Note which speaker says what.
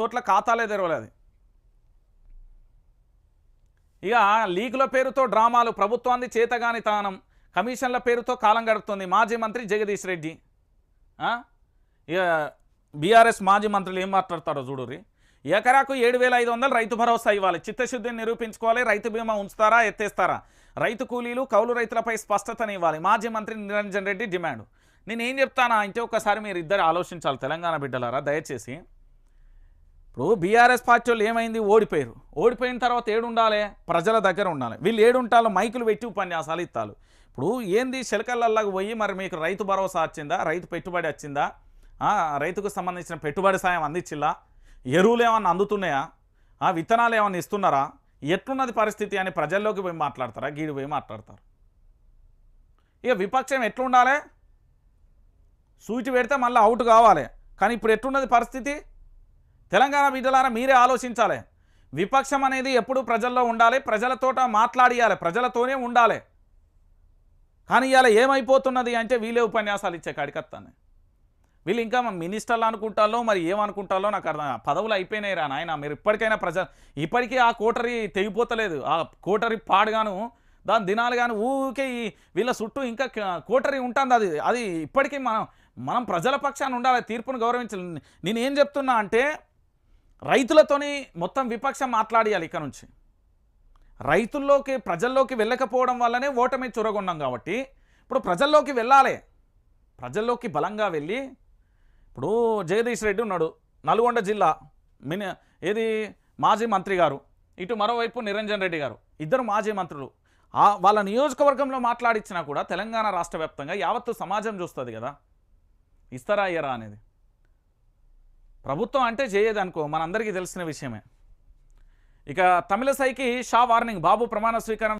Speaker 1: చోట్ల ఖాతాలే తెరవలేదు ఇక లీగ్ల పేరుతో డ్రామాలు ప్రభుత్వాన్ని చేతగాని తానం కమిషన్ల పేరుతో కాలం గడుపుతుంది మాజీ మంత్రి జగదీష్ రెడ్డి. ఇక బీఆర్ఎస్ మాజీ మంత్రులు ఏం మాట్లాడతారో చూడుర్రి. ఎకరాకు ఏడు వేల ఐదు వందలు రైతు భరోసా ఇవ్వాలి. చిత్తశుద్ధిని నిరూపించుకోవాలి. రైతు బీమా ఉంచుతారా ఎత్తేస్తారా? రైతు కూలీలు కౌలు రైతులపై స్పష్టతని ఇవ్వాలి. మాజీ మంత్రి నిరంజన్ రెడ్డి డిమాండ్. నేను ఏం చెప్తానా అంటే ఒకసారి మీరు ఇద్దరు ఆలోచించాలి తెలంగాణ బిడ్డలారా దయచేసి. ఇప్పుడు బీఆర్ఎస్ పార్టీ వాళ్ళు ఏమైంది? ఓడిపోయారు. ఓడిపోయిన తర్వాత ఏడుండాలి? ప్రజల దగ్గర ఉండాలి. వీళ్ళు ఏడుంటాలో మైకులు పెట్టి ఉపన్యాసాలు ఇస్తారు ఇప్పుడు ఏంది? శిలకల్లల్లాగా పోయి మరి మీకు రైతు భరోసా వచ్చిందా? రైతు పెట్టుబడి వచ్చిందా? రైతుకు సంబంధించిన పెట్టుబడి సాయం అందించిల్లా ఎరువులు ఏమన్నా అందుతున్నాయా? ఆ, విత్తనాలు ఏమన్నా ఇస్తున్నారా? ఎట్లున్నది పరిస్థితి అని ప్రజల్లోకి పోయి మాట్లాడతారా? గీడు పోయి మాట్లాడతారు. ఇక విపక్షం ఎట్లుండాలి? సూచి పెడితే మళ్ళీ అవుట్ కావాలి. కానీ ఇప్పుడు ఎట్లున్నది పరిస్థితి? తెలంగాణ బిడ్డలారా మీరే ఆలోచించాలి. విపక్షం అనేది ఎప్పుడు ప్రజల్లో ఉండాలి ప్రజలతోట మాట్లాడియాలి ప్రజలతోనే ఉండాలి. కానీ ఇవాళ ఏమైపోతున్నది అంటే వీళ్ళే ఉపన్యాసాలు ఇచ్చే కాడికత్తాను. వీళ్ళు ఇంకా మినిస్టర్లు అనుకుంటాలో మరి ఏమనుకుంటాలో నాకు అర్థం పదవులు అయిపోయినాయి రా నాయన మీరు ఇప్పటికైనా ప్రజ ఇప్పటికీ ఆ కోటరీ తెగిపోతలేదు. ఆ కోటరీ పాడుగాను దాని దినాలు కానీ ఊరికే వీళ్ళ చుట్టూ ఇంకా కోటరీ ఉంటుంది అది. అది ఇప్పటికీ మనం మనం ప్రజల పక్షాన్ని ఉండాలి తీర్పును గౌరవించాలి. నేను ఏం చెప్తున్నా అంటే రైతులతోని మొత్తం విపక్షం మాట్లాడియాలి ఇక నుంచి. రైతుల్లోకి ప్రజల్లోకి వెళ్ళకపోవడం వల్లనే ఓటమి చొరగొన్నాం కాబట్టి ఇప్పుడు ప్రజల్లోకి వెళ్ళాలి. ప్రజల్లోకి బలంగా వెళ్ళి ఇప్పుడు జగదీష్ రెడ్డి ఉన్నాడు నల్గొండ జిల్లా మిని ఏది మాజీ మంత్రి గారు ఇటు మరోవైపు నిరంజన్ రెడ్డి గారు ఇద్దరు మాజీ మంత్రులు. వాళ్ళ నియోజకవర్గంలో మాట్లాడించినా కూడా తెలంగాణ రాష్ట్ర వ్యాప్తంగా యావత్తు సమాజం చూస్తుంది కదా. ఇస్తారా అయ్యరా అనేది? ప్రభుత్వం అంటే చేయదనుకో మనందరికీ తెలిసిన విషయమే. ఇక తమిళసైకి షా వార్నింగ్ బాబు ప్రమాణ స్వీకారం